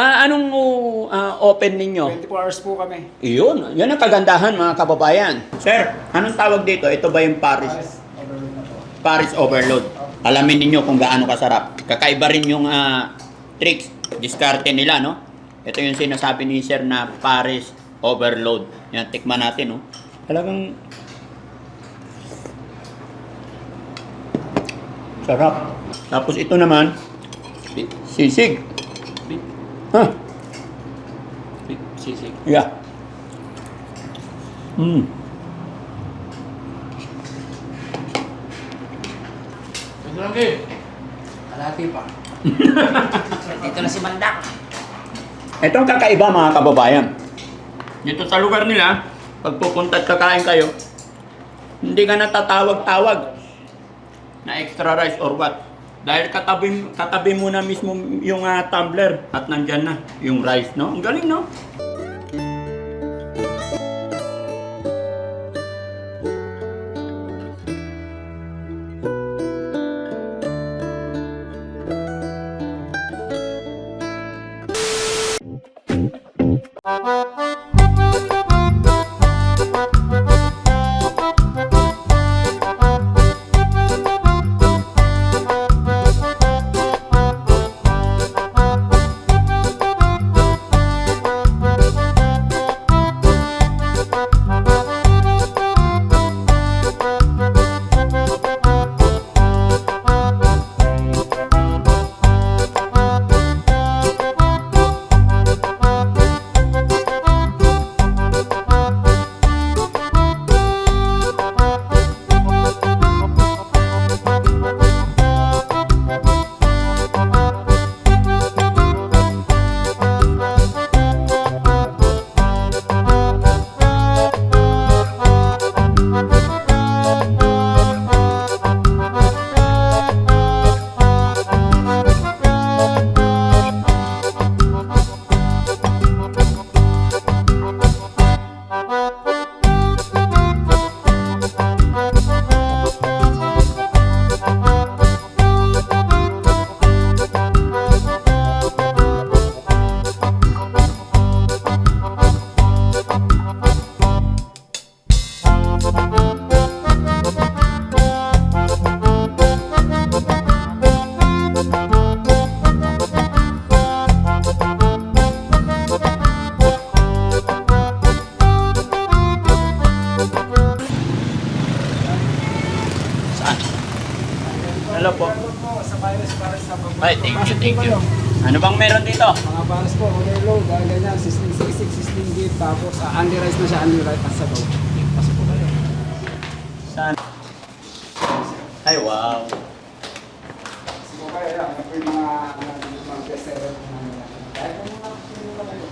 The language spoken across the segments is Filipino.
Ah, anong ah, open ninyo? 24 hours po kami. Iyon, yan ang kagandahan mga kababayan. Sir, anong tawag dito? Ito ba yung Paris? Paris, overload na po. Paris Overload. Alamin ninyo kung gaano kasarap. Kakaiba rin yung ah, tricks, diskarte nila, no? Ito yung sinasabi ni Sir na Paris Overload. Yan, tikman natin, no? Talagang sarap. Tapos ito naman, si- sisig. Ha? Sisig. Yeah. Mm. Ito lang eh. Kalati pa. Dito na si Mandak. Ito ang kakaiba mga kababayan. Dito sa lugar nila, pag pupunta at kakain kayo, hindi ka natatawag-tawag na extra rice or what. Dahil katabi, katabi mo na mismo yung ah, tumbler at nandyan na yung rice, no? Ang galing, no? Hello po. Sa virus, Paris na po. Ay, thank you, thank you. Ano bang meron dito? Mga Paris po, overload, dahil ganyan, 1666, 16 gig, tapos uh, unli rice na siya, unli rice at sabaw. Pasok po tayo. Saan? Ay, wow. Sige po kayo, ano po yung mga, ano, mga best seller na nila. Kahit po mga, ano ba kayo?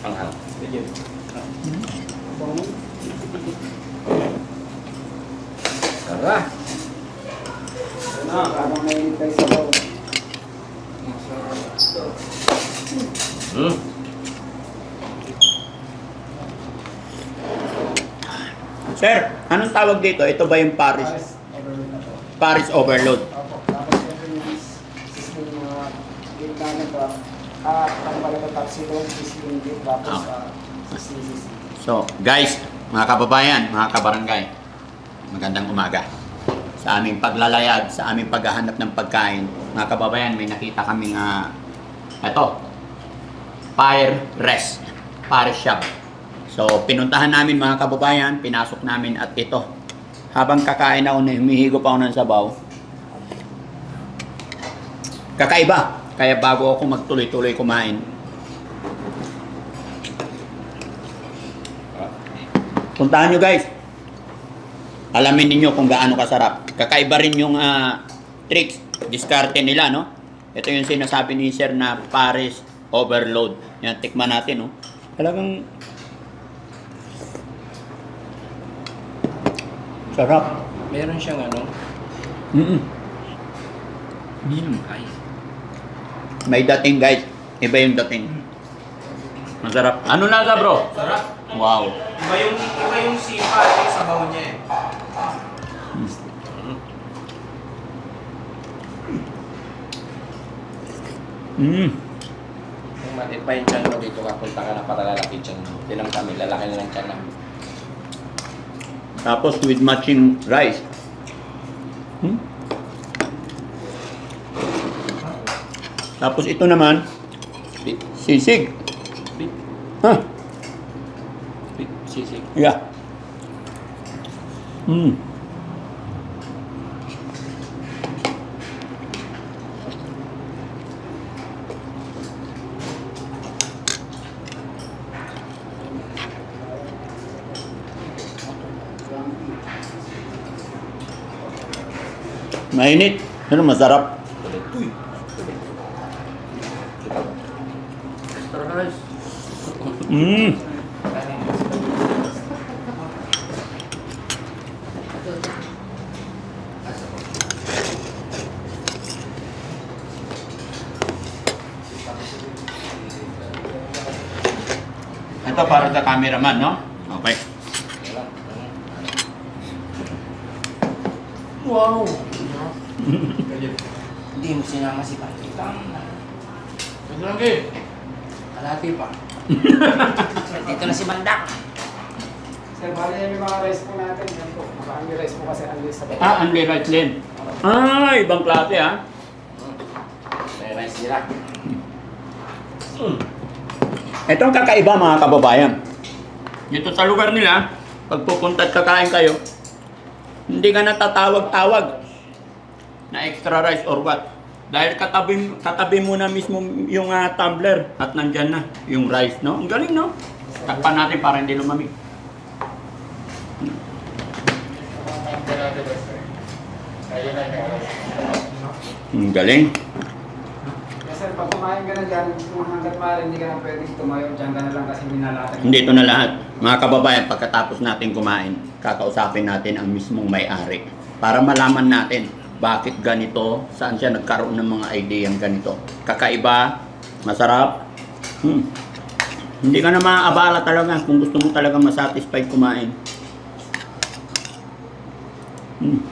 Panghal. Bangon. Tara! Na, habang mainit tayo sa baw. Mm. Sir, anong tawag dito? Ito ba yung Paris? overload na po. Paris Overload. Opo, tapos ito yung system mga gate namin ito. At ang pala ito top zero, system gate, tapos Ah. ah, system system. So, guys, mga kababayan, mga kabarangay, magandang umaga. Sa aming paglalayag, sa aming paghahanap ng pagkain, mga kababayan, may nakita kaming, ah, ito, Fire Rest, Fire Shop. So, pinuntahan namin mga kababayan, pinasok namin at ito, habang kakain ako na humihigo pa ako ng sabaw, kakaiba. Kaya bago ako magtuloy-tuloy kumain, Puntahan nyo guys. Alamin ninyo kung gaano kasarap. Kakaiba rin yung ah, tricks, diskarte nila, no? Ito yung sinasabi ni Sir na Paris Overload. Yan, tikman natin, no? Talagang sarap. Meron siyang ano, Mm medium high. May dating guys. Iba yung dating. Masarap. Ano lasa bro? Sarap. Wow. Iba yung, iba yung sipa at yung sabaw niya eh. Mm. Maliit pa yung tiyan mo dito ka. Punta ka na para lalaki tiyan mo. Hindi lang kami. Lalaki na lang tiyan namin. Tapos with matching rice. Hmm? Tapos ito naman, Beef. sisig. Beef. Ha? Beef. Sisig. Yeah. Hmm. Mainit. Pero masarap. Mm. Ito para sa cameraman, no? Okay. Wow! Hindi mo sinama si Pakitang. Lagi. Kalati pa. Dito na si Mandak. Sir, bali yan yung mga rice po natin. Yan po. Maka-unli rice po kasi unli sa baba. Ah, unli right din. Ah, ibang klase ah. May rice nila. Ito ang kakaiba mga kababayan. Dito sa lugar nila, pag pupunta at kakain kayo, hindi ka natatawag-tawag na extra rice or what. Dahil katabi, katabi mo na mismo yung ah, tumbler at nandyan na yung rice, no? Ang galing, no? Takpan natin para hindi lumamig. Ang galing. Yes, sir, pag kumain ka na dyan, kung hanggat maaari hindi ka na pwedeng tumayo, dyan ka na lang kasi minalatag. Hindi ito na lahat. Mga kababayan, pagkatapos natin kumain, kakausapin natin ang mismong may-ari para malaman natin bakit ganito, saan siya nagkaroon ng mga idea ganito. Kakaiba, masarap. Hmm. Hindi ka na maaabala talaga kung gusto mo talaga masatisfied kumain. Hmm.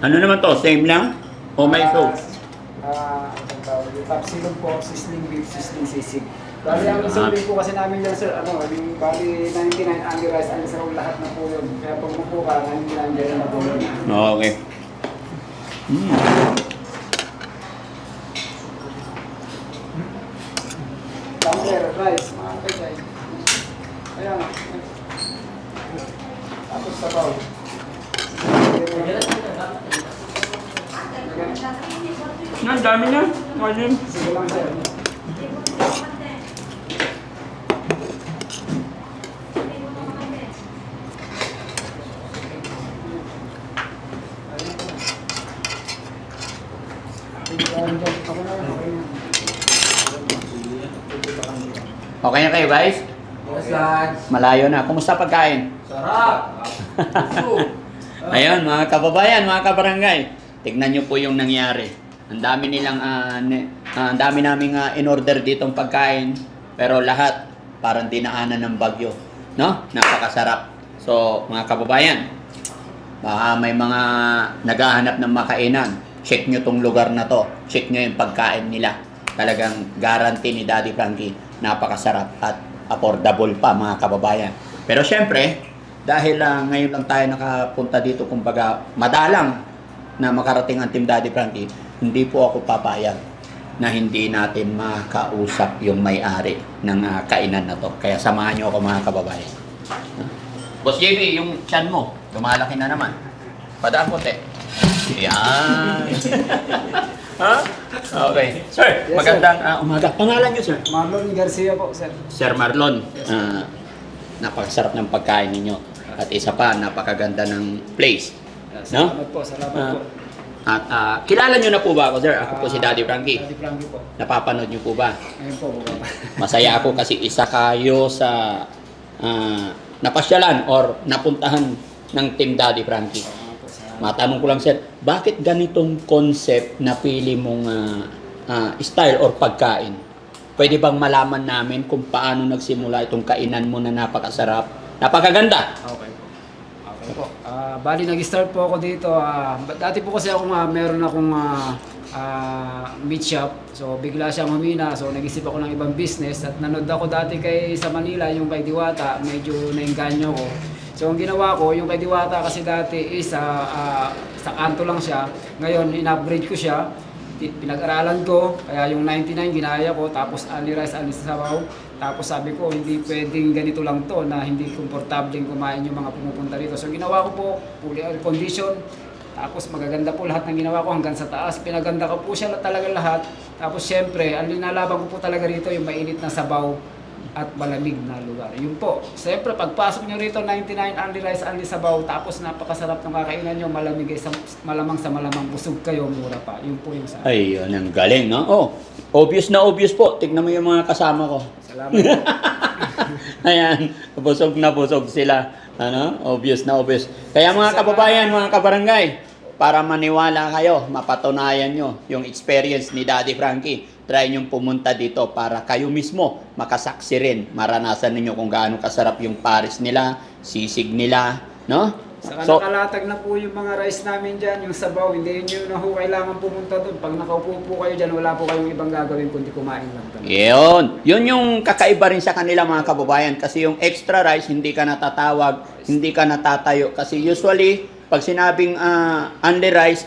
Ano naman to? Same lang? O may sauce? Ah, tawag yung top silog po, sizzling beef, sizzling sisig. Bali, ang silog po kasi namin dyan, sir, ano, yung bali 99 only rice, ang sarong lahat na po yun. Kaya pag mupo ka, 99 dyan na po yun. Okay. Mm. Tumbler, rice, mga kajay. Ayan. Tapos sabaw. Ang dami na. Ayun. Sige lang, sir. Ako na, okay na. Okay na kayo guys? Yes, lads. Malayo na. Kumusta pagkain? Sarap! Ayun, mga kababayan, mga kabarangay. Tignan nyo po yung nangyari. Ang dami nilang, ne- ah, ang dami naming ah, in-order ditong pagkain. Pero lahat, parang dinaanan ng bagyo. No? Napakasarap. So, mga kababayan, baka may mga naghahanap ng makainan. Check nyo tong lugar na to. Check nyo yung pagkain nila. Talagang guarantee ni Daddy Frankie, napakasarap at affordable pa mga kababayan. Pero syempre, dahil ah, ngayon lang tayo nakapunta dito, kumbaga madalang na makarating ang Team Daddy Frankie, hindi po ako papayag na hindi natin makausap yung may-ari ng ah, kainan na to. Kaya samahan nyo ako mga kababayan. Boss JB, yung chan mo, lumalaki na naman. Padaan konti. Yan. ha? Okay. Sir, Yes, magandang ah, umaga. Pangalan niyo, sir? Marlon Garcia po, sir. Sir Marlon, ah, napakasarap ng pagkain ninyo. At isa pa, napakaganda ng place. No? Salamat po, salamat Ah, po. At ah, kilala niyo na po ba ako, sir? Ako po si Daddy Frankie. Daddy Frankie po. Napapanood niyo po ba? Ngayon po, baba. Masaya ako kasi isa kayo sa ah, napasyalan or napuntahan ng Team Daddy Frankie. Matanong ko lang sir, bakit ganitong concept na pili mong ah, ah, style or pagkain? Pwede bang malaman namin kung paano nagsimula itong kainan mo na napakasarap? Napakaganda. Okay po. Okay po. Ah, bali nag-start po ako dito. ba- dati po kasi ako nga meron akong ah, ah, meat shop. So bigla siyang humina. So nag-isip ako ng ibang business at nanood ako dati kay sa Manila yung kay Diwata, medyo nainganyo ko. So ang ginawa ko, yung kay Diwata kasi dati is ah, ah, sa kanto lang siya. Ngayon in-upgrade ko siya. Pi- Pinag-aralan ko, kaya yung 99 ginaya ko, tapos only rice, only sabaw. Tapos sabi ko, hindi pwedeng ganito lang to na hindi komportableng kumain yung mga pumupunta rito. So ginawa ko po, fully air condition. Tapos magaganda po lahat ng ginawa ko hanggang sa taas. Pinaganda ko po siya talaga lahat. Tapos syempre, ang linalaban ko po talaga rito yung mainit na sabaw at malamig na lugar. Yun po. Siyempre, pagpasok nyo rito, 99 only rice, only sabaw. Tapos napakasarap ng kakainan nyo. Malamig, isang, malamang sa malamang busog kayo, mura pa. Yun po yung sa Ay, yun ang galing, no? Oh, obvious na obvious po. Tignan mo yung mga kasama ko. Salamat. Ayan, busog na busog sila. Ano? Obvious na obvious. Kaya mga kababayan, mga kabarangay, para maniwala kayo, mapatunayan nyo yung experience ni Daddy Frankie, try nyo pumunta dito para kayo mismo makasaksi rin. Maranasan ninyo kung gaano kasarap yung pares nila, sisig nila, no? Saka So, nakalatag na po yung mga rice namin dyan, yung sabaw, hindi nyo na ho kailangan pumunta doon. Pag nakaupo po kayo dyan, wala po kayong ibang gagawin kundi kumain lang talaga. Yun. Yun yung kakaiba rin sa kanila mga kababayan. Kasi yung extra rice, hindi ka natatawag, hindi ka natatayo. Kasi usually, pag sinabing uh, only rice,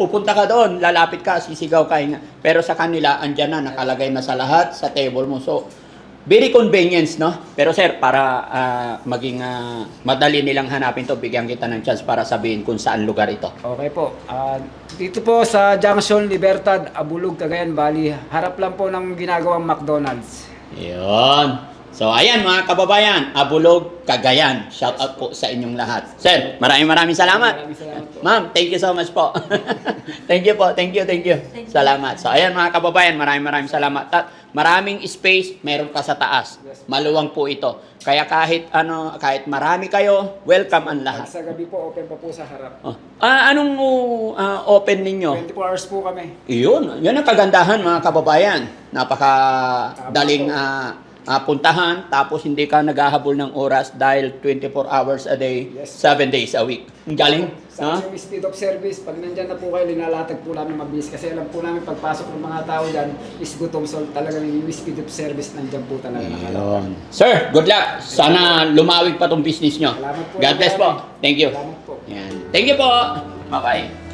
pupunta ka doon, lalapit ka, sisigaw ka. Pero sa kanila, andyan na, nakalagay na sa lahat, sa table mo. So, very convenience, no? Pero sir, para ah, maging ah, madali nilang hanapin to, bigyan kita ng chance para sabihin kung saan lugar ito. Okay po. Ah, dito po sa Junction Libertad, Abulug, Cagayan Valley, harap lang po ng ginagawang McDonald's. Yun. So, ayan mga kababayan, Abulog, Cagayan. Shout out po sa inyong lahat. Sir, maraming maraming salamat. Maraming salamat po. Ma'am, thank you so much po. thank you po, thank you, thank you. Salamat. So, ayan mga kababayan, maraming maraming salamat. At maraming space, meron ka sa taas. Maluwang po ito. Kaya kahit ano, kahit marami kayo, welcome ang lahat. sa gabi po, open pa po sa harap. Oh. Ah, anong ah, open ninyo? 24 hours po kami. Iyon, yun ang kagandahan mga kababayan. Napaka daling ah, ah, puntahan tapos hindi ka naghahabol ng oras dahil 24 hours a day, Yes. 7 days a week. Ang galing. Sa Ha? yung speed of service, pag nandyan na po kayo, linalatag po namin mabilis. Kasi alam po namin pagpasok ng mga tao dyan, is gutom. So talagang yung speed of service nandyan po talaga nakalagay. Iyon. Sir, good luck. Sana lumawig pa tong business nyo. Salamat po. God bless po. Thank you. Salamat po. Yan. Thank you po. Bye-bye.